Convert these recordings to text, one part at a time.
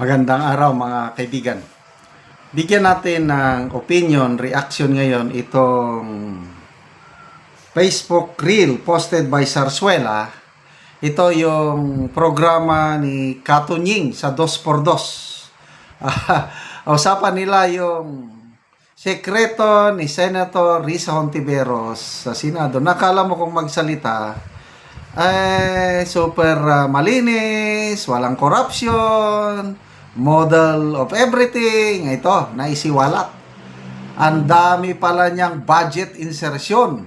Magandang araw mga kaibigan. Bigyan natin ng opinion, reaction ngayon itong Facebook Reel posted by Sarsuela. Ito yung programa ni Katunying sa 2x2. Ah, usapan nila yung sekreto ni Senator Risa Hontiveros sa Senado. Nakala mo kung magsalita, eh, super ah, malinis, walang corruption, model of everything. Ito, naisiwalat. Ang dami pala niyang budget insertion.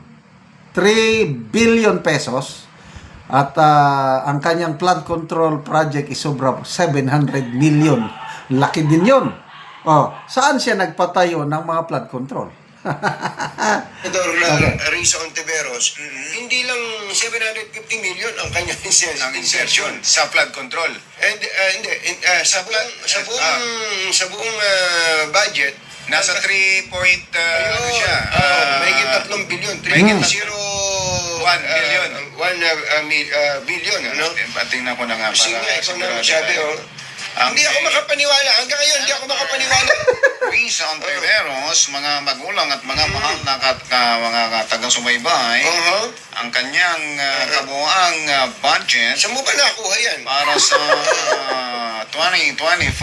3 billion pesos. At ah, ang kanyang flood control project is sobra 700 million. Laki din yun. Oh, saan siya nagpatayo ng mga flood control? Senador uh, Risa Ontiveros, hindi lang 750 million ang kanyang inser- ang insertion. insertion sa flood control. And uh, hindi, in, uh, sa, buong, sa buong, sa buong uh, budget, Nasa 3 point, uh, ano ayun, siya? uh, may uh, 3 billion, Mahigit 3.0 One billion. 1 uh, uh, mil- uh, billion, ano? Tingnan ko na nga Sige nga, ikaw na tayo. oh. Ang- Hindi ako makapaniwala. Hanggang ngayon, hindi ako makapaniwala. Ontiveros, mga magulang at mga mahal na kat, ka, mga taga-subaybay, Uh-huh. ang kanyang uh, kabuang uh, budget Saan mo ba nakuha yan? para sa uh, 2025.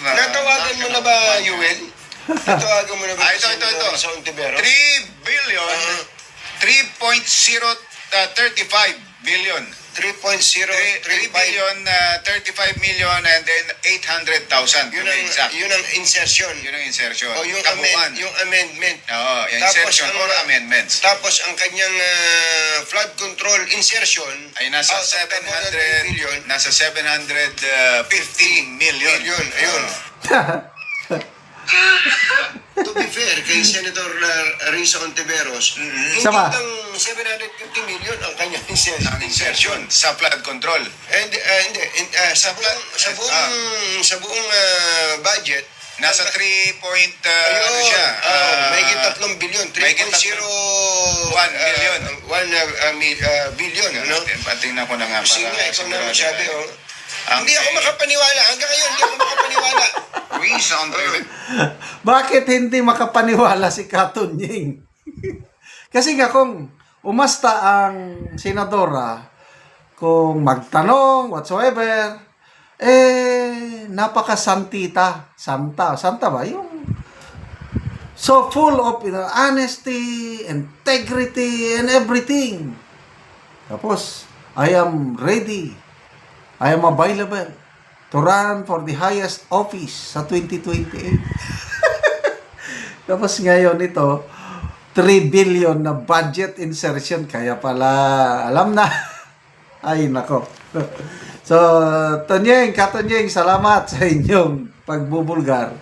uh, Natawagan mo na ba, Yuel? Natawagan mo na ba? Ah, ito, ito, ito. Sa Ontiveros? 3 billion, Uh-huh. 3.035 billion. 3.035 3 billion, uh, 35 million, and then 800,000 to Yun be ang, exact. yun ang insertion. Yun ang insertion. O yung, Kabuuan. amend, yung amendment. Oo, yung Tapos insertion ang- or amendments. Tapos ang kanyang ah, flood control insertion Ay nasa out of the 700 billion, nasa 750 million. Million, ayun. to be fair kay Senator uh, Risa Ontiveros, hindi Sama. lang 750 million ang kanyang inser- Ang insertion. insertion sa flood control. And uh, hindi, in- ah, sa buong, sa buong, sa buong ah, budget, Nasa 3 point, uh, Ayun, ano siya? uh, uh, may 3 billion, 3.0 mahigit tatlong- One billion. 1 billion, ano? Tingnan ko na nga para ikaw na tayo. oh. Ang- Hindi ako makapaniwala. Hanggang ngayon, hindi ako makapaniwala. Risa Ontiveros. Bakit hindi makapaniwala si Katunying? Kasi nga kung umasta ang senadora, kung magtanong, whatsoever, eh, napaka-santita. Santa. Santa ba? Yung so full of you know, honesty, integrity, and everything. Tapos, I am ready. I am available to run for the highest office sa 2028. Tapos ngayon ito, 3 billion na budget insertion. Kaya pala, alam na. Ay, nako. So, Tonyeng, Katonyeng, salamat sa inyong pagbubulgar.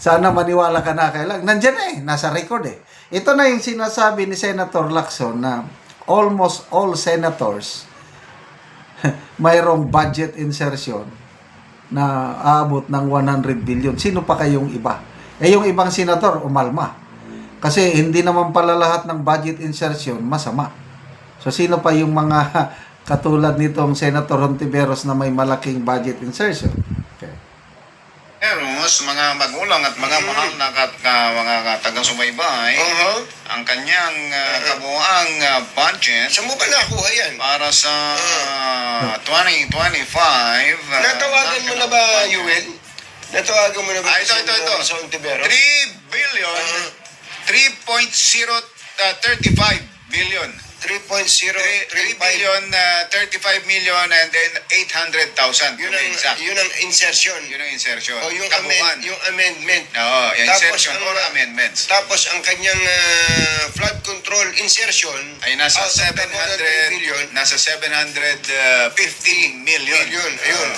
Sana maniwala ka na kailang. Nandyan eh, nasa record eh. Ito na yung sinasabi ni Senator Lacson na almost all senators mayroong budget insertion na aabot ng 100 billion. Sino pa kayong iba? Eh yung ibang senator, umalma. Kasi hindi naman pala lahat ng budget insertion masama. So sino pa yung mga katulad nitong Senator Hontiveros na may malaking budget insertion? Eros, mga magulang at mga mahal na kat, ka, mga taga-subaybay, Uh-huh. ang kanyang uh, kabuang uh, budget Saan mo ba nakuha yan? para sa uh, 2025. uh, Natawagan mo na ba, Yuel? Natawagan mo na ba Ah, ito, ito, ito. sa Ontiveros? 3 billion, Uh-huh. 3.035 billion. 3.035 3 billion, uh, 35 million, and then 800,000 to Yun be ang, exact. yun ang insertion. Yun ang insertion. O yung, Kabuuan. amend, yung amendment. Oo, yung Tapos insertion ang- or amendments. Tapos ang kanyang ah, flood control insertion ay nasa out of the 700 billion, nasa 750 million. Billion, ayun.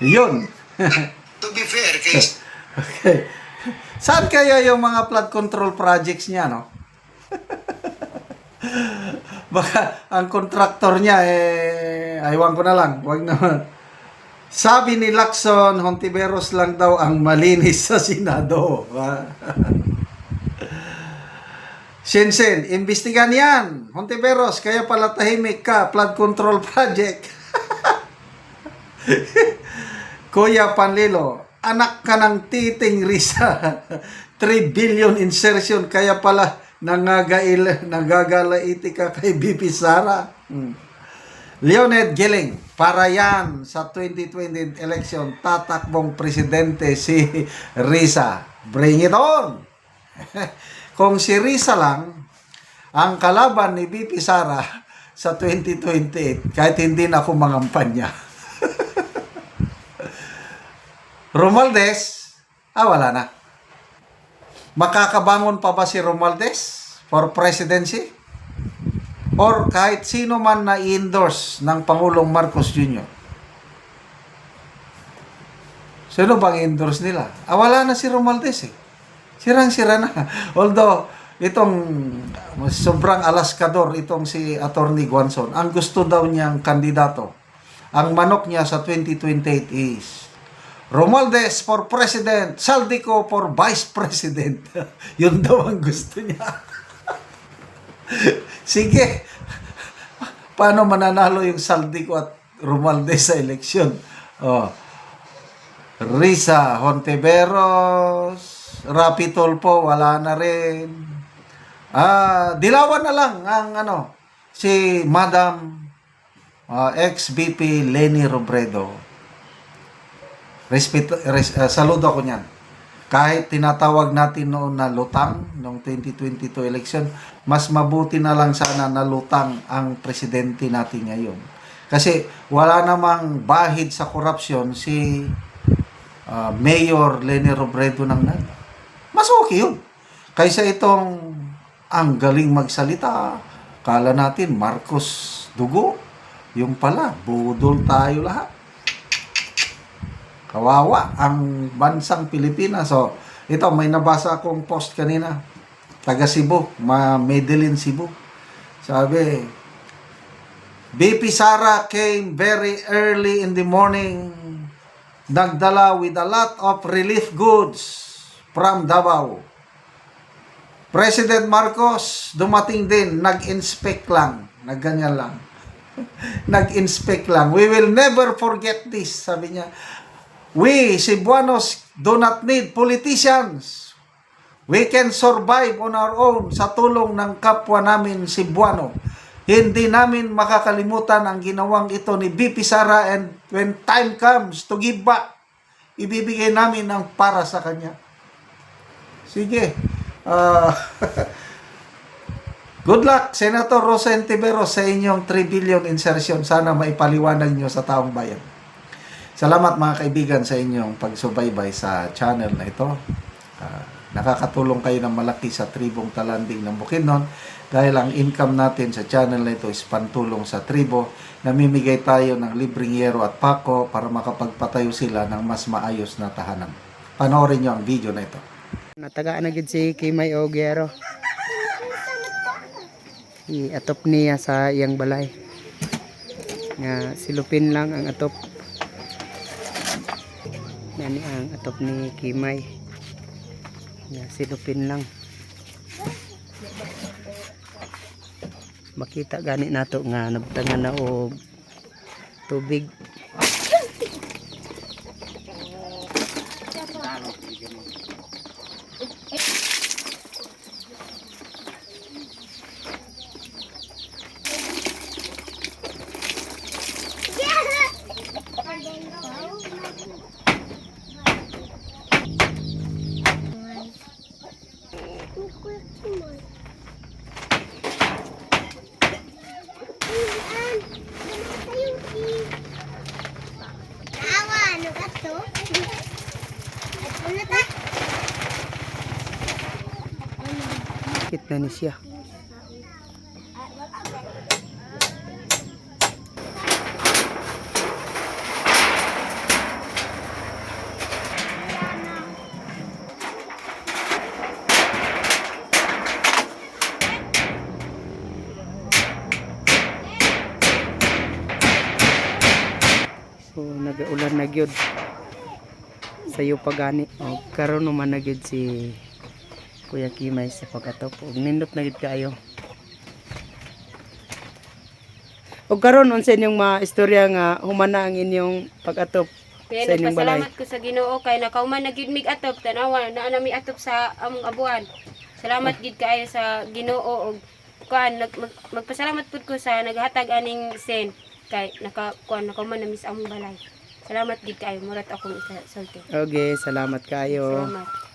Yun. To be fair, kay okay. Saan kaya yung mga flood control projects niya, no? Baka ang kontraktor niya, eh, aywan ko na lang. Wag naman. Sabi ni Lacson, Hontiveros lang daw ang malinis sa Senado. Shensen, imbestigan yan. Hontiveros, kaya pala tahimik ka. Flood control project. Kuya Panlilo, anak ka ng titing Risa. 3 billion insertion kaya pala nangagail, nagagalaiti ka kay BP Sara. Hmm. Leoned Gilling, para yan sa 2020 election, tatakbong presidente si Risa. Bring it on! Kung si Risa lang, ang kalaban ni BP Sara sa 2028, kahit hindi na ako mangampanya. Romualdez, ah wala na. Makakabangon pa ba si Romualdez for presidency? Or kahit sino man na i-endorse ng Pangulong Marcos Jr.? Sino bang i-endorse nila? Ah, wala na si Romualdez eh. Sirang-sira na. Although, itong sobrang alaskador, itong si Attorney Guanzon, ang gusto daw niyang kandidato, ang manok niya sa 2028 is Romualdez for President, Saldico for Vice President. Yun daw ang gusto niya. Sige. Paano mananalo yung Saldico at Romualdez sa eleksyon? Oh. Risa Hontiveros, Rapi Tulfo, wala na rin. Ah, dilawan na lang ang ano, si Madam ah, ex-VP Lenny Robredo. Respeto, res, ah, saludo ako niyan. Kahit tinatawag natin noon na lutang noong 2022 election, mas mabuti na lang sana na lutang ang presidente natin ngayon. Kasi wala namang bahid sa korupsyon si ah, Mayor Lenny Robredo ng Naga. Mas okay yun. Kaysa itong ang galing magsalita, kala natin Marcos Dugo, yung pala, budol tayo lahat. Kawawa ang bansang Pilipinas. So, ito, may nabasa akong post kanina. Taga Cebu, ma Medellin, Cebu. Sabi, BP Sara came very early in the morning. Nagdala with a lot of relief goods from Davao. President Marcos, dumating din, nag-inspect lang. Nagganyan lang. nag-inspect lang. We will never forget this, sabi niya. We, Cebuanos, do not need politicians. We can survive on our own sa tulong ng kapwa namin Cebuano. Hindi namin makakalimutan ang ginawang ito ni BP Sara and when time comes to give back, ibibigay namin ang para sa kanya. Sige. Ah, good luck, Senator Rosa Entiveros, sa inyong 3 billion insertion. Sana maipaliwanag nyo sa taong bayan. Salamat mga kaibigan sa inyong pagsubaybay sa channel na ito. Ah, nakakatulong kayo ng malaki sa tribong talanding ng Bukidnon dahil ang income natin sa channel na ito is pantulong sa tribo. Namimigay tayo ng libreng yero at pako para makapagpatayo sila ng mas maayos na tahanan. Panoorin nyo ang video na ito. Natagaan na gid si Kimay Ogero. I-atop niya sa iyang balay. Nga silupin lang ang atop. Yan ang atop ni Kimay. Nga silupin lang. Makita gani nato nga nabtangan na og tubig. Kit na ni siya. nagaulan na gyud. Sayo pagani og karon naman na gyud si Kuya Kimay sa pagatop og nindot na gyud kaayo. Og karon unsa inyong maistorya nga humana ang inyong pagatop kaya sa inyong salamat ko sa Ginoo kay nakauman na gyud mig atop tanawa naa na mi atop sa among abuan. Salamat oh. gid kaayo sa Ginoo og kuan nag, mag, magpasalamat pud ko sa naghatag aning sen kay naka kuan naka man na miss among balay. Salamat gid kayo. Murat akong isulti. Okay, salamat kayo. Salamat.